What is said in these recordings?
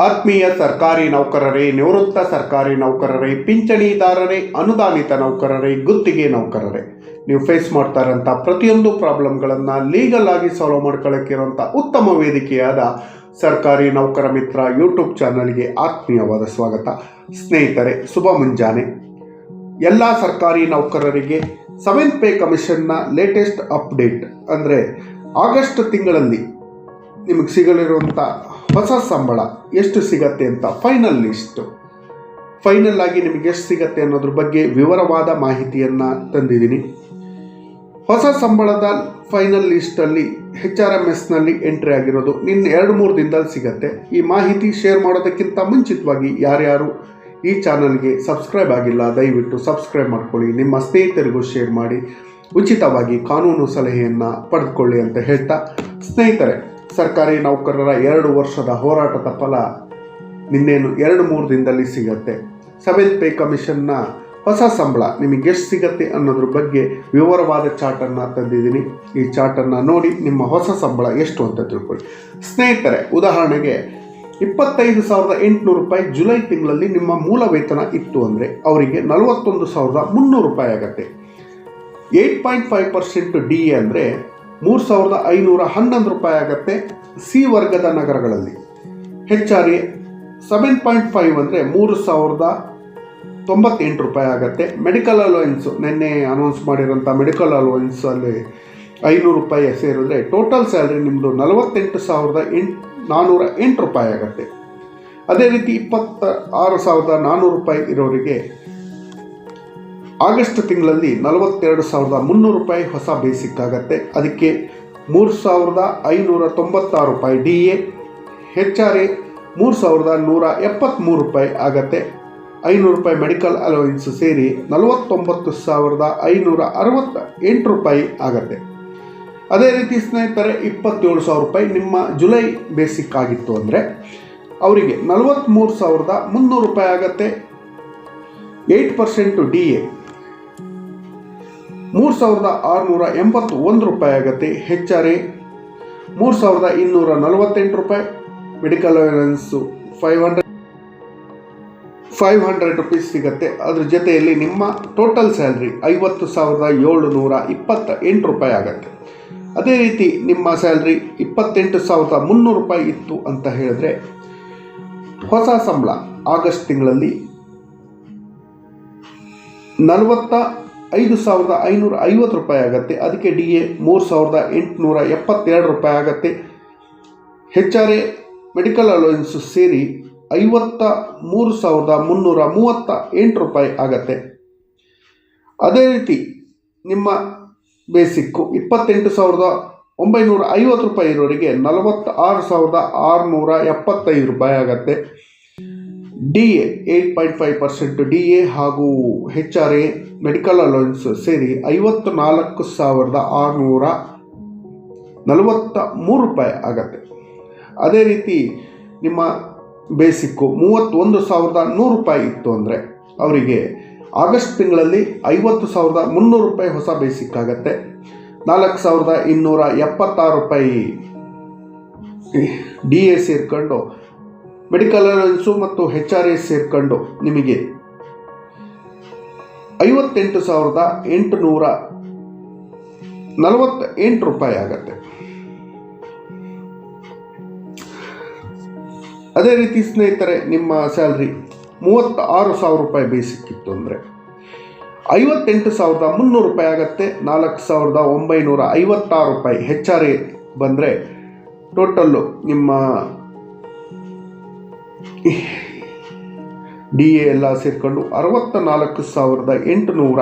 ಆತ್ಮೀಯ ಸರ್ಕಾರಿ ನೌಕರರೇ, ನಿವೃತ್ತ ಸರ್ಕಾರಿ ನೌಕರರೇ, ಪಿಂಚಣಿದಾರರೇ, ಅನುದಾನಿತ ನೌಕರರೇ, ಗುತ್ತಿಗೆ ನೌಕರರೇ, ನೀವು ಫೇಸ್ ಮಾಡ್ತಾ ಇರೋಂಥ ಪ್ರತಿಯೊಂದು ಪ್ರಾಬ್ಲಮ್ಗಳನ್ನು ಲೀಗಲ್ ಆಗಿ ಸಾಲ್ವ್ ಮಾಡ್ಕೊಳ್ಳೋಕ್ಕಿರೋಂಥ ಉತ್ತಮ ವೇದಿಕೆಯಾದ ಸರ್ಕಾರಿ ನೌಕರ ಮಿತ್ರ ಯೂಟ್ಯೂಬ್ ಚಾನಲ್ಗೆ ಆತ್ಮೀಯವಾದ ಸ್ವಾಗತ. ಸ್ನೇಹಿತರೆ, ಶುಭ ಮುಂಜಾನೆ. ಎಲ್ಲ ಸರ್ಕಾರಿ ನೌಕರರಿಗೆ ಸೆವೆಂತ್ ಪೇ ಕಮಿಷನ್ನ ಲೇಟೆಸ್ಟ್ ಅಪ್ಡೇಟ್ ಅಂದರೆ ಆಗಸ್ಟ್ ತಿಂಗಳಲ್ಲಿ ನಿಮಗೆ ಸಿಗಲಿರುವಂಥ ಹೊಸ ಸಂಬಳ ಎಷ್ಟು ಸಿಗತ್ತೆ ಅಂತ ಫೈನಲ್ ಲಿಸ್ಟು ಫೈನಲ್ ಆಗಿ ನಿಮಗೆ ಎಷ್ಟು ಸಿಗತ್ತೆ ಅನ್ನೋದ್ರ ಬಗ್ಗೆ ವಿವರವಾದ ಮಾಹಿತಿಯನ್ನು ತಂದಿದ್ದೀನಿ. ಹೊಸ ಸಂಬಳದ ಫೈನಲ್ ಲಿಸ್ಟಲ್ಲಿ ಹೆಚ್ ಆರ್ ಎಂ ಎಸ್ನಲ್ಲಿ ಎಂಟ್ರಿ ಆಗಿರೋದು ನಿನ್ನ ಎರಡು ಮೂರು ದಿನದಲ್ಲಿ ಸಿಗತ್ತೆ. ಈ ಮಾಹಿತಿ ಶೇರ್ ಮಾಡೋದಕ್ಕಿಂತ ಮುಂಚಿತವಾಗಿ ಯಾರ್ಯಾರು ಈ ಚಾನಲ್ಗೆ ಸಬ್ಸ್ಕ್ರೈಬ್ ಆಗಿಲ್ಲ, ದಯವಿಟ್ಟು ಸಬ್ಸ್ಕ್ರೈಬ್ ಮಾಡ್ಕೊಳ್ಳಿ. ನಿಮ್ಮ ಸ್ನೇಹಿತರಿಗೂ ಶೇರ್ ಮಾಡಿ. ಉಚಿತವಾಗಿ ಕಾನೂನು ಸಲಹೆಯನ್ನು ಪಡೆದುಕೊಳ್ಳಿ ಅಂತ ಹೇಳ್ತಾ ಸ್ನೇಹಿತರೆ ಸರ್ಕಾರಿ ನೌಕರರ ಎರಡು ವರ್ಷದ ಹೋರಾಟದ ಫಲ ನಿನ್ನೇನು ಎರಡು ಮೂರು ದಿನದಲ್ಲಿ ಸಿಗತ್ತೆ. ಸೆವೆಂತ್ ಪೇ ಕಮಿಷನ್ನ ಹೊಸ ಸಂಬಳ ನಿಮಗೆ ಎಷ್ಟು ಸಿಗತ್ತೆ ಅನ್ನೋದ್ರ ಬಗ್ಗೆ ವಿವರವಾದ ಚಾರ್ಟನ್ನು ತಂದಿದ್ದೀನಿ. ಈ ಚಾರ್ಟನ್ನು ನೋಡಿ ನಿಮ್ಮ ಹೊಸ ಸಂಬಳ ಎಷ್ಟು ಅಂತ ತಿಳ್ಕೊಳ್ಳಿ. ಸ್ನೇಹಿತರೆ, ಉದಾಹರಣೆಗೆ ಇಪ್ಪತ್ತೈದು ಸಾವಿರದ ಎಂಟುನೂರು ರೂಪಾಯಿ ಜುಲೈ ತಿಂಗಳಲ್ಲಿ ನಿಮ್ಮ ಮೂಲ ವೇತನ ಇತ್ತು ಅಂದರೆ ಅವರಿಗೆ ನಲವತ್ತೊಂದು ಸಾವಿರದ ಮುನ್ನೂರು ರೂಪಾಯಿ ಆಗುತ್ತೆ. Eight point five percent D A ಅಂದರೆ ಮೂರು ಸಾವಿರದ ಐನೂರ ಹನ್ನೊಂದು ರೂಪಾಯಿ ಆಗುತ್ತೆ ಸಿ ವರ್ಗದ ನಗರಗಳಲ್ಲಿ. H R A seven point five ಅಂದರೆ ಮೂರು ಸಾವಿರದ ತೊಂಬತ್ತೆಂಟು ರೂಪಾಯಿ ಆಗುತ್ತೆ. ಮೆಡಿಕಲ್ ಅಲೋಯನ್ಸು ನಿನ್ನೆ ಅನೌನ್ಸ್ ಮಾಡಿರೋಂಥ ಮೆಡಿಕಲ್ ಅಲೋವೆನ್ಸಲ್ಲಿ ಐನೂರು ರೂಪಾಯಿ ಸೇರಿದ್ರೆ ಟೋಟಲ್ ಸ್ಯಾಲ್ರಿ ನಿಮ್ಮದು ನಲವತ್ತೆಂಟು ಸಾವಿರದ ಎಂಟು ನಾನ್ನೂರ ಎಂಟು ರೂಪಾಯಿ ಆಗುತ್ತೆ. ಅದೇ ರೀತಿ ಇಪ್ಪತ್ತ ಆರು ಸಾವಿರದ ನಾನ್ನೂರು ರೂಪಾಯಿ ಇರೋರಿಗೆ ಆಗಸ್ಟ್ ತಿಂಗಳಲ್ಲಿ ನಲವತ್ತೆರಡು ಸಾವಿರದ ಮುನ್ನೂರು ರೂಪಾಯಿ ಹೊಸ ಬೇಸಿಕ್ ಆಗುತ್ತೆ. ಅದಕ್ಕೆ ಮೂರು ಸಾವಿರದ ಐನೂರ ತೊಂಬತ್ತಾರು ರೂಪಾಯಿ D A H R A ಮೂರು ಸಾವಿರದ ನೂರ ಎಪ್ಪತ್ತ್ಮೂರು ರೂಪಾಯಿ ಆಗತ್ತೆ. ಐನೂರು ರೂಪಾಯಿ ಮೆಡಿಕಲ್ ಅಲವೆನ್ಸ್ ಸೇರಿ ನಲವತ್ತೊಂಬತ್ತು ಸಾವಿರದ ಐನೂರ ಅರವತ್ತ ಎಂಟು ರೂಪಾಯಿ ಆಗತ್ತೆ. ಅದೇ ರೀತಿ ಸ್ನೇಹಿತರೆ, ಇಪ್ಪತ್ತೇಳು ಸಾವಿರ ರೂಪಾಯಿ ನಿಮ್ಮ ಜುಲೈ ಬೇಸಿಕ್ ಆಗಿತ್ತು ಅಂದರೆ ಅವರಿಗೆ ನಲವತ್ತ್ಮೂರು ಸಾವಿರದ ಮುನ್ನೂರು ರೂಪಾಯಿ ಆಗತ್ತೆ. ಏಯ್ಟ್ ಪರ್ಸೆಂಟು ಡಿ ಎ ಮೂರು ಸಾವಿರದ ಆರುನೂರ ಎಂಬತ್ತು ಒಂದು ರೂಪಾಯಿ ಆಗುತ್ತೆ ಹೆಚ್ ಆರ್ ಎ ಮೂರು ಸಾವಿರದ ಇನ್ನೂರ ನಲವತ್ತೆಂಟು ರೂಪಾಯಿ. Medical allowance five hundred five hundred rupees ಸಿಗುತ್ತೆ. ಅದ್ರ ಜೊತೆಯಲ್ಲಿ ನಿಮ್ಮ ಟೋಟಲ್ ಸ್ಯಾಲ್ರಿ ಐವತ್ತು ಸಾವಿರದ ಏಳುನೂರ ಇಪ್ಪತ್ತ ಎಂಟು ರೂಪಾಯಿ ಆಗುತ್ತೆ. ಅದೇ ರೀತಿ ನಿಮ್ಮ ಸ್ಯಾಲ್ರಿ ಇಪ್ಪತ್ತೆಂಟು ಸಾವಿರದ ಮುನ್ನೂರು ರೂಪಾಯಿ ಇತ್ತು ಅಂತ ಹೇಳಿದ್ರೆ ಹೊಸ ಸಂಬಳ ಆಗಸ್ಟ್ ತಿಂಗಳಲ್ಲಿ ನಲವತ್ತ ಐದು ಸಾವಿರದ ಐನೂರ ಐವತ್ತು ರೂಪಾಯಿ ಆಗುತ್ತೆ. ಅದಕ್ಕೆ ಡಿ ಎ ಮೂರು ಸಾವಿರದ ಎಂಟುನೂರ ಎಪ್ಪತ್ತೆರಡು ರೂಪಾಯಿ ಆಗುತ್ತೆ. H R A medical allowance ಸೇರಿ ಐವತ್ತ ಮೂರು ಸಾವಿರದ ಮುನ್ನೂರ ಮೂವತ್ತ ಎಂಟು ರೂಪಾಯಿ ಆಗತ್ತೆ. ಅದೇ ರೀತಿ ನಿಮ್ಮ ಬೇಸಿಕ್ಕು ಇಪ್ಪತ್ತೆಂಟು ಸಾವಿರದ ಒಂಬೈನೂರ ಐವತ್ತು ರೂಪಾಯಿ ಇರೋರಿಗೆ ನಲವತ್ತ ಆರು ಸಾವಿರದ ಆರುನೂರ ಎಪ್ಪತ್ತೈದು ರೂಪಾಯಿ ಆಗತ್ತೆ. D A eight point five percent D A ಹಾಗೂ H R A medical allowance ಸೇರಿ ಐವತ್ತು ನಾಲ್ಕು ಸಾವಿರದ ಆರುನೂರ ನಲವತ್ತ ಮೂರು ರೂಪಾಯಿ ಆಗತ್ತೆ. ಅದೇ ರೀತಿ ನಿಮ್ಮ ಬೇಸಿಕ್ಕು ಮೂವತ್ತೊಂದು ಸಾವಿರದ ನೂರು ರೂಪಾಯಿ ಇತ್ತು ಅಂದರೆ ಅವರಿಗೆ ಆಗಸ್ಟ್ ತಿಂಗಳಲ್ಲಿ ಐವತ್ತು ಸಾವಿರದ ಮುನ್ನೂರು ರೂಪಾಯಿ ಹೊಸ ಬೇಸಿಕ್ ಆಗತ್ತೆ. ನಾಲ್ಕು ಸಾವಿರದ ಇನ್ನೂರ ಎಪ್ಪತ್ತಾರು ರೂಪಾಯಿ ಡಿ ಎ ಸೇರಿಕೊಂಡು ಮೆಡಿಕಲ್ ಅಲವೆನ್ಸು ಮತ್ತು ಹೆಚ್ ಆರ್ ಎಸ್ ಸೇರ್ಕೊಂಡು ನಿಮಗೆ ಐವತ್ತೆಂಟು ಸಾವಿರದ ಎಂಟುನೂರ ನಲವತ್ತ ಎಂಟು ರೂಪಾಯಿ ಆಗತ್ತೆ. ಅದೇ ರೀತಿ ಸ್ನೇಹಿತರೆ, ನಿಮ್ಮ ಸ್ಯಾಲ್ರಿ ಮೂವತ್ತ ಆರು ಸಾವಿರ ರೂಪಾಯಿ ಬೇಸಿಕ್ ಇತ್ತು ಅಂದರೆ ಐವತ್ತೆಂಟು ಸಾವಿರದ ಮುನ್ನೂರು ರೂಪಾಯಿ ಆಗುತ್ತೆ, ನಾಲ್ಕು ಸಾವಿರದ ಒಂಬೈನೂರ ಐವತ್ತಾರು ರೂಪಾಯಿ ಹೆಚ್ ಆರ್ ಎ ಬಂದರೆ ಟೋಟಲ್ಲು ನಿಮ್ಮ ಡಿ ಎ ಎಲ್ಲ ಸೇರಿಕೊಂಡು ಅರವತ್ತ ನಾಲ್ಕು ಸಾವಿರದ ಎಂಟುನೂರ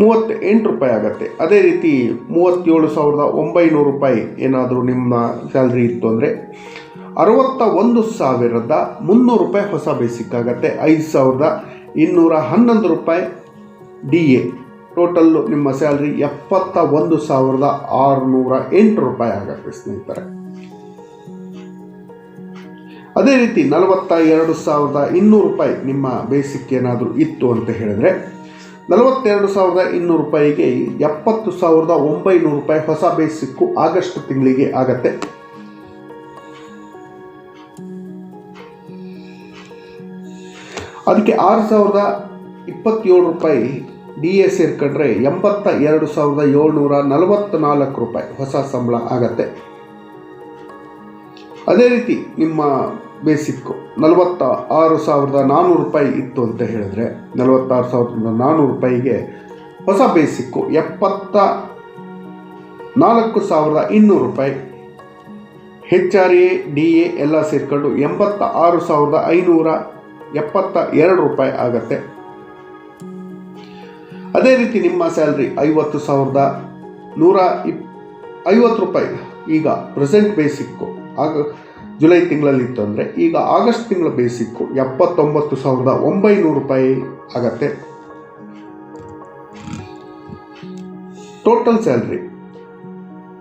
ಮೂವತ್ತ ಎಂಟು ರೂಪಾಯಿ ಆಗುತ್ತೆ. ಅದೇ ರೀತಿ ಮೂವತ್ತೇಳು ಸಾವಿರದ ಒಂಬೈನೂರು ರೂಪಾಯಿ ಏನಾದರೂ ನಿಮ್ಮ ಸ್ಯಾಲ್ರಿ ಇತ್ತು ಅಂದರೆ ಅರವತ್ತ ಒಂದು ಸಾವಿರದ ಮುನ್ನೂರು ರೂಪಾಯಿ ಹೊಸ ಬೇಸಿಕ್ ಆಗುತ್ತೆ. ಐದು ಸಾವಿರದ ಇನ್ನೂರ ಹನ್ನೊಂದು ರೂಪಾಯಿ ಡಿ ಎ ಟೋಟಲ್ಲು ನಿಮ್ಮ ಸ್ಯಾಲ್ರಿ ಎಪ್ಪತ್ತ ಒಂದು ಸಾವಿರದ ಆರುನೂರ ಎಂಟು ರೂಪಾಯಿ ಆಗುತ್ತೆ ಸ್ನೇಹಿತರೆ. ಅದೇ ರೀತಿ ನಲವತ್ತ ಎರಡು ಸಾವಿರದ ಇನ್ನೂರು ರೂಪಾಯಿ ನಿಮ್ಮ ಬೇಸಿಕ್ ಏನಾದರೂ ಇತ್ತು ಅಂತ ಹೇಳಿದರೆ, ನಲವತ್ತೆರಡು ಸಾವಿರದ ಇನ್ನೂರು ರೂಪಾಯಿಗೆ ಎಪ್ಪತ್ತು ಸಾವಿರದ ಒಂಬೈನೂರು ರೂಪಾಯಿ ಹೊಸ ಬೇಸಿಕ್ಕು ಆಗಸ್ಟ್ ತಿಂಗಳಿಗೆ ಆಗತ್ತೆ. ಅದಕ್ಕೆ ಆರು ಸಾವಿರದ ಇಪ್ಪತ್ತೇಳು ರೂಪಾಯಿ ಡಿ ಎ ಸೇರ್ಕೊಂಡ್ರೆ ಎಂಬತ್ತ ಎರಡು ಸಾವಿರದ ಏಳ್ನೂರ ನಾಲ್ಕು ರೂಪಾಯಿ ಹೊಸ ಸಂಬಳ ಆಗತ್ತೆ. ಅದೇ ರೀತಿ ನಿಮ್ಮ ಬೇಸಿಕ್ಕು. ನಲವತ್ತ ಆರು ಸಾವಿರದ ನಾನ್ನೂರು ರೂಪಾಯಿ ಇತ್ತು ಅಂತ ಹೇಳಿದ್ರೆ ನಲವತ್ತಾರು ಸಾವಿರದ ನಾನ್ನೂರು ರೂಪಾಯಿಗೆ ಹೊಸ ಬೇಸಿಕ್ಕು ಎಪ್ಪತ್ತ ನಾಲ್ಕು ಸಾವಿರದ ಇನ್ನೂರು ರೂಪಾಯಿ. H R A, D A ಎಲ್ಲ ಸೇರಿಕೊಂಡು ಎಂಬತ್ತ ಆರು ಸಾವಿರದ ಐನೂರ ಎಪ್ಪತ್ತ ಎರಡು ರೂಪಾಯಿ ಆಗತ್ತೆ. ಅದೇ ರೀತಿ ನಿಮ್ಮ ಸ್ಯಾಲ್ರಿ ಐವತ್ತು ಸಾವಿರದ ನೂರ ಇಪ್ ಐವತ್ತು ರೂಪಾಯಿ. ಈಗ ಪ್ರೆಸೆಂಟ್ ಬೇಸಿಕ್ಕು. ಆಗ ಜುಲೈ ತಿಂಗಳಲ್ಲಿತ್ತು ಅಂದರೆ ಈಗ ಆಗಸ್ಟ್ ತಿಂಗಳ ಬೇಸಿಕ್ಕು, ಎಪ್ಪತ್ತೊಂಬತ್ತು ಸಾವಿರದ ಒಂಬೈನೂರು ರೂಪಾಯಿ ಆಗತ್ತೆ. ಟೋಟಲ್ ಸ್ಯಾಲ್ರಿ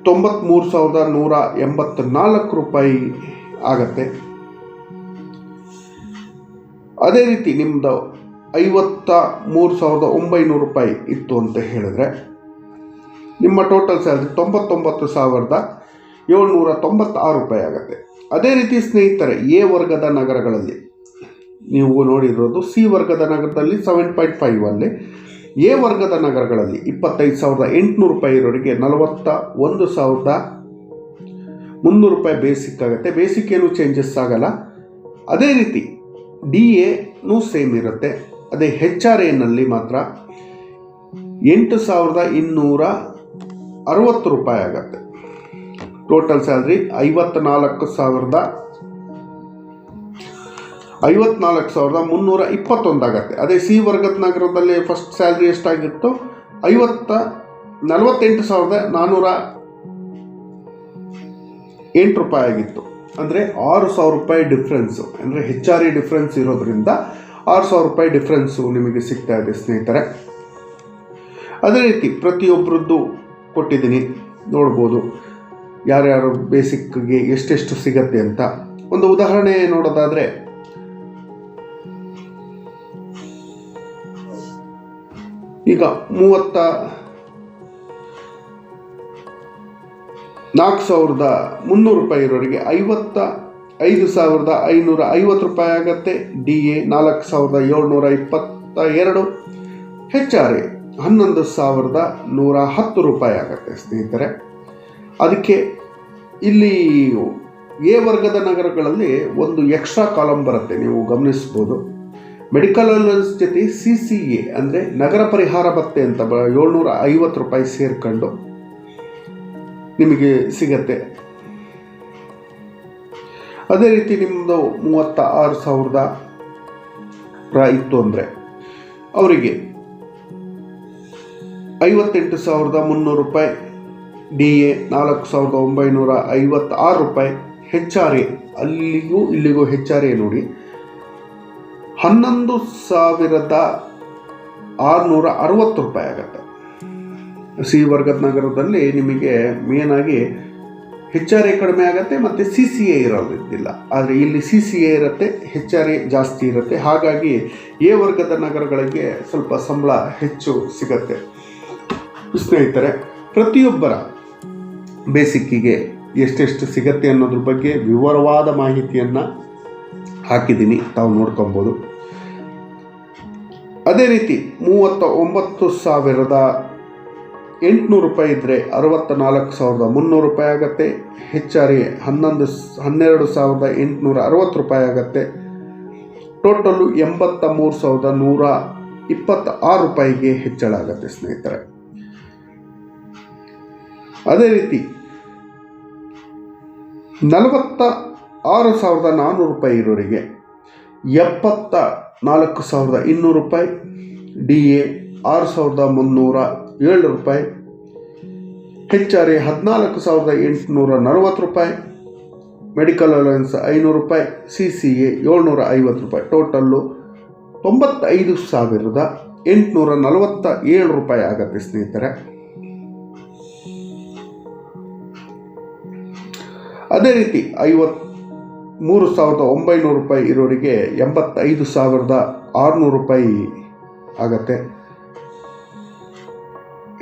ತೊಂಬತ್ಮೂರು ಸಾವಿರದ ನೂರ ಎಂಬತ್ನಾಲ್ಕು ರೂಪಾಯಿ ಆಗತ್ತೆ. ಅದೇ ರೀತಿ ನಿಮ್ಮದು ಐವತ್ತ ಮೂರು ಸಾವಿರದ ಒಂಬೈನೂರು ರೂಪಾಯಿ ಇತ್ತು ಅಂತ ಹೇಳಿದ್ರೆ, ನಿಮ್ಮ ಟೋಟಲ್ ಸ್ಯಾಲ್ರಿ ತೊಂಬತ್ತೊಂಬತ್ತು ಸಾವಿರದ ಏಳ್ನೂರ ತೊಂಬತ್ತಾರು ರೂಪಾಯಿ ಆಗುತ್ತೆ. ಅದೇ ರೀತಿ ಸ್ನೇಹಿತರೆ, ಎ ವರ್ಗದ ನಗರಗಳಲ್ಲಿ, ನೀವು ನೋಡಿರೋದು ಸಿ ವರ್ಗದ ನಗರದಲ್ಲಿ ಸೆವೆನ್ ಪಾಯಿಂಟ್ ಫೈವ್ ಅಲ್ಲಿ, ಎ ವರ್ಗದ ನಗರಗಳಲ್ಲಿ ಇಪ್ಪತ್ತೈದು ಸಾವಿರದ ಎಂಟುನೂರು ರೂಪಾಯಿ ಇರೋರಿಗೆ ನಲವತ್ತ ಒಂದು ಸಾವಿರದ ಮುನ್ನೂರು ರೂಪಾಯಿ ಬೇಸಿಕ್ ಆಗುತ್ತೆ. ಬೇಸಿಕ್ ಏನು ಚೇಂಜಸ್ ಆಗಲ್ಲ. ಅದೇ ರೀತಿ ಡಿ ಎನೂ ಸೇಮ್ ಇರುತ್ತೆ. ಅದೇ ಹೆಚ್ ಆರ್ ಎನಲ್ಲಿ ಮಾತ್ರ ಎಂಟು ಸಾವಿರದ ಇನ್ನೂರ ಅರವತ್ತು ರೂಪಾಯಿ ಆಗುತ್ತೆ. ಟೋಟಲ್ ಸ್ಯಾಲ್ರಿ ಐವತ್ನಾಲ್ಕು ಸಾವಿರದ ಐವತ್ನಾಲ್ಕು ಸಾವಿರದ ಮುನ್ನೂರ ಇಪ್ಪತ್ತೊಂದು ಆಗುತ್ತೆ. ಅದೇ ಸಿ ವರ್ಗದ ನಗರದಲ್ಲಿ ಫಸ್ಟ್ ಸ್ಯಾಲ್ರಿ ಎಷ್ಟಾಗಿತ್ತು? ಐವತ್ತ ನಲವತ್ತೆಂಟು ಸಾವಿರದ ನಾನ್ನೂರ ಎಂಟು ರೂಪಾಯಿ ಆಗಿತ್ತು. ಅಂದರೆ ಆರು ಸಾವಿರ ರೂಪಾಯಿ ಡಿಫ್ರೆನ್ಸು ಅಂದರೆ ಹೆಚ್ ಆರ್ ಇ ಡಿಫ್ರೆನ್ಸ್ ಇರೋದ್ರಿಂದ ಆರು ಸಾವಿರ ರೂಪಾಯಿ ಡಿಫ್ರೆನ್ಸು ನಿಮಗೆ ಸಿಗ್ತಾ ಇದೆ ಸ್ನೇಹಿತರೆ. ಅದೇ ರೀತಿ ಪ್ರತಿಯೊಬ್ಬರದ್ದು ಕೊಟ್ಟಿದ್ದೀನಿ. ನೋಡ್ಬೋದು. ಯಾರ್ಯಾರು ಬೇಸಿಕ್ಗೆ ಎಷ್ಟೆಷ್ಟು ಸಿಗತ್ತೆ ಅಂತ ಒಂದು ಉದಾಹರಣೆ ನೋಡೋದಾದರೆ ಈಗ ಮೂವತ್ತ ನಾಲ್ಕು ಸಾವಿರದ ಮುನ್ನೂರು ರೂಪಾಯಿ ಇರೋರಿಗೆ ಐವತ್ತ ಐದು ಸಾವಿರದ ಐನೂರ ಐವತ್ತು ರೂಪಾಯಿ ಆಗತ್ತೆ. ಡಿ ಎ ನಾಲ್ಕು ಸಾವಿರದ ಏಳ್ನೂರ ಇಪ್ಪತ್ತ ಎರಡು. ಹೆಚ್ ಆರ್ ಎ ಹನ್ನೊಂದು ಸಾವಿರದ ನೂರ ಹತ್ತು ರೂಪಾಯಿ ಆಗತ್ತೆ ಸ್ನೇಹಿತರೆ. ಅದಕ್ಕೆ ಇಲ್ಲಿ ಎ ವರ್ಗದ ನಗರಗಳಲ್ಲಿ ಒಂದು ಎಕ್ಸ್ಟ್ರಾ ಕಾಲಮ್ ಬರುತ್ತೆ, ನೀವು ಗಮನಿಸ್ಬೋದು. ಮೆಡಿಕಲ್ ಅಲೋನ್ಸ್ ಜೊತೆ ಸಿ ಸಿ ಎ ಅಂದರೆ ನಗರ ಪರಿಹಾರ ಭತ್ತೆ ಅಂತ ಬ ಏಳ್ನೂರ ಐವತ್ತು ರೂಪಾಯಿ ಸೇರ್ಕೊಂಡು ನಿಮಗೆ ಸಿಗತ್ತೆ. ಅದೇ ರೀತಿ ನಿಮ್ಮದು ಮೂವತ್ತ ಆರು ಸಾವಿರದ ಇತ್ತು ಅಂದರೆ ಅವರಿಗೆ ಐವತ್ತೆಂಟು ಸಾವಿರದ ಮುನ್ನೂರು ರೂಪಾಯಿ ಡಿ ಎ ನಾಲ್ಕು ಸಾವಿರದ ಒಂಬೈನೂರ ಐವತ್ತಾರು ರೂಪಾಯಿ ಹೆಚ್ ಆರ್ ಎ ಅಲ್ಲಿಗೂ ಇಲ್ಲಿಗೂ ಹೆಚ್ ಆರ್ ಎ ನೋಡಿ. ಹನ್ನೊಂದು ಸಾವಿರದ ಆರುನೂರ ಅರವತ್ತು ರೂಪಾಯಿ ಆಗುತ್ತೆ. ಸಿ ವರ್ಗದ ನಗರದಲ್ಲಿ ನಿಮಗೆ ಮೇನಾಗಿ ಹೆಚ್ ಆರ್ ಎ ಕಡಿಮೆ ಆಗುತ್ತೆ ಮತ್ತು ಸಿ ಸಿ ಎ ಇರೋದಿಲ್ಲ ಆದರೆ ಇಲ್ಲಿ ಸಿ ಸಿ ಎ ಇರುತ್ತೆ ಹೆಚ್ ಆರ್ ಎ ಜಾಸ್ತಿ ಇರುತ್ತೆ. ಹಾಗಾಗಿ ಎ ವರ್ಗದ ನಗರಗಳಿಗೆ ಸ್ವಲ್ಪ ಸಂಬಳ ಹೆಚ್ಚು ಸಿಗತ್ತೆ. ಸ್ನೇಹಿತರೆ, ಪ್ರತಿಯೊಬ್ಬರ ಬೇಸಿಕ್ಕಿಗೆ ಎಷ್ಟೆಷ್ಟು ಸಿಗತ್ತೆ ಅನ್ನೋದ್ರ ಬಗ್ಗೆ ವಿವರವಾದ ಮಾಹಿತಿಯನ್ನು ಹಾಕಿದ್ದೀನಿ. ತಾವು ನೋಡ್ಕೊಬೋದು. ಅದೇ ರೀತಿ ಮೂವತ್ತ ಒಂಬತ್ತು ಸಾವಿರದ ಎಂಟುನೂರು ರೂಪಾಯಿ ಇದ್ದರೆ ಅರವತ್ತ ನಾಲ್ಕು ಸಾವಿರದ ಮುನ್ನೂರು ರೂಪಾಯಿ ಆಗುತ್ತೆ. ಹೆಚ್ ಆರ್ ಎ ಹನ್ನೊಂದು ಹನ್ನೆರಡು ಸಾವಿರದ ಎಂಟುನೂರ ಅರವತ್ತು ರೂಪಾಯಿ ಆಗುತ್ತೆ. ಟೋಟಲು ಎಂಬತ್ತ ಮೂರು ಸಾವಿರದ ನೂರ ಇಪ್ಪತ್ತ ಆರು ರೂಪಾಯಿಗೆ ಹೆಚ್ಚಳ ಆಗುತ್ತೆ ಸ್ನೇಹಿತರೆ. ಅದೇ ರೀತಿ ನಲವತ್ತ ಆರು ಸಾವಿರದ ನಾನ್ನೂರು ರೂಪಾಯಿ ಇರೋರಿಗೆ ಎಪ್ಪತ್ತ ನಾಲ್ಕು ಸಾವಿರದ ಇನ್ನೂರು ರೂಪಾಯಿ ಡಿ ಎ ಆರು ಸಾವಿರದ ಮುನ್ನೂರ ಏಳು ರೂಪಾಯಿ ಹೆಚ್ ಆರ್ ಎ ಹದಿನಾಲ್ಕು ಸಾವಿರದ ಎಂಟುನೂರ ನಲವತ್ತು ರೂಪಾಯಿ, ಮೆಡಿಕಲ್ ಅಲವೆನ್ಸ್ ಐನೂರು ರೂಪಾಯಿ ಸಿ ಸಿ ಎ ಏಳ್ನೂರ ಐವತ್ತು ರೂಪಾಯಿ. ಟೋಟಲ್ಲು ತೊಂಬತ್ತೈದು ಸಾವಿರದ ಎಂಟುನೂರ ನಲವತ್ತ ಏಳು ರೂಪಾಯಿ ಆಗತ್ತೆ ಸ್ನೇಹಿತರೆ. ಅದೇ ರೀತಿ ಐವತ್ ಮೂರು ಸಾವಿರದ ಒಂಬೈನೂರು ರೂಪಾಯಿ ಇರೋರಿಗೆ ಎಂಬತ್ತೈದು ಸಾವಿರದ ಆರುನೂರು ರೂಪಾಯಿ ಆಗತ್ತೆ.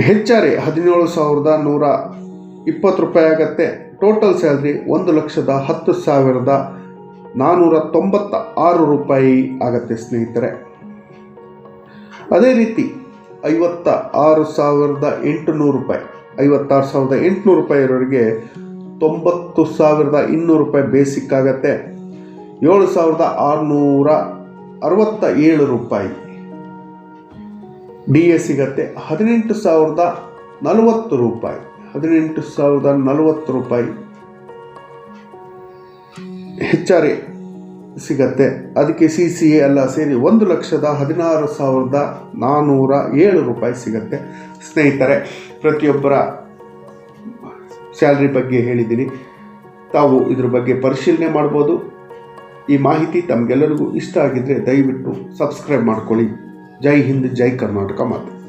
ಹೆಚ್ ಆರ್ ಎ ಹದಿನೇಳು ಸಾವಿರದ ನೂರ ಇಪ್ಪತ್ತು ರೂಪಾಯಿ ಆಗತ್ತೆ. ಟೋಟಲ್ ಸ್ಯಾಲ್ರಿ ಒಂದು ಲಕ್ಷದ ಹತ್ತು ಸಾವಿರದ ನಾನ್ನೂರ ತೊಂಬತ್ತ ಆರು ರೂಪಾಯಿ ಆಗತ್ತೆ ಸ್ನೇಹಿತರೆ. ಅದೇ ರೀತಿ ಐವತ್ತ ಆರು ಸಾವಿರದ ಎಂಟುನೂರು ರೂಪಾಯಿ, ಐವತ್ತಾರು ಸಾವಿರದ ಎಂಟುನೂರು ರೂಪಾಯಿವರೆಗೆ ತೊಂಬತ್ತು ಸಾವಿರದ ಇನ್ನೂರು ರೂಪಾಯಿ ಬೇಸಿಕ್ ಆಗತ್ತೆ. ಏಳು ಸಾವಿರದ ಆರುನೂರ ಅರವತ್ತ ಏಳು ರೂಪಾಯಿ. ಡಿ ಎ ಸಿಗತ್ತೆ. ಹದಿನೆಂಟು ಸಾವಿರದ ನಲವತ್ತು ರೂಪಾಯಿ. ಹದಿನೆಂಟು ಸಾವಿರದ ನಲವತ್ತು ರೂಪಾಯಿ. ಹೆಚ್ಚಾರಿ ಸಿಗತ್ತೆ. ಅದಕ್ಕೆ ಸಿ ಸಿ ಎ ಎಲ್ಲ ಸೇರಿ ಒಂದು ಲಕ್ಷದ ಹದಿನಾರು ಸಾವಿರದ ನಾನ್ನೂರ ಏಳು ರೂಪಾಯಿ ಸಿಗತ್ತೆ. ಸ್ನೇಹಿತರೆ, ಪ್ರತಿಯೊಬ್ಬರ ಸ್ಯಾಲ್ರಿ ಬಗ್ಗೆ ಹೇಳಿದ್ದೀನಿ. ತಾವು ಇದ್ರ ಬಗ್ಗೆ ಪರಿಶೀಲನೆ ಮಾಡ್ಬೋದು. ಈ ಮಾಹಿತಿ ತಮಗೆಲ್ಲರಿಗೂ ಇಷ್ಟ ಆಗಿದ್ದರೆ ದಯವಿಟ್ಟು ಸಬ್ಸ್ಕ್ರೈಬ್ ಮಾಡ್ಕೊಳ್ಳಿ. ಜೈ ಹಿಂದ್, ಜೈ ಕರ್ನಾಟಕ ಮಾತು.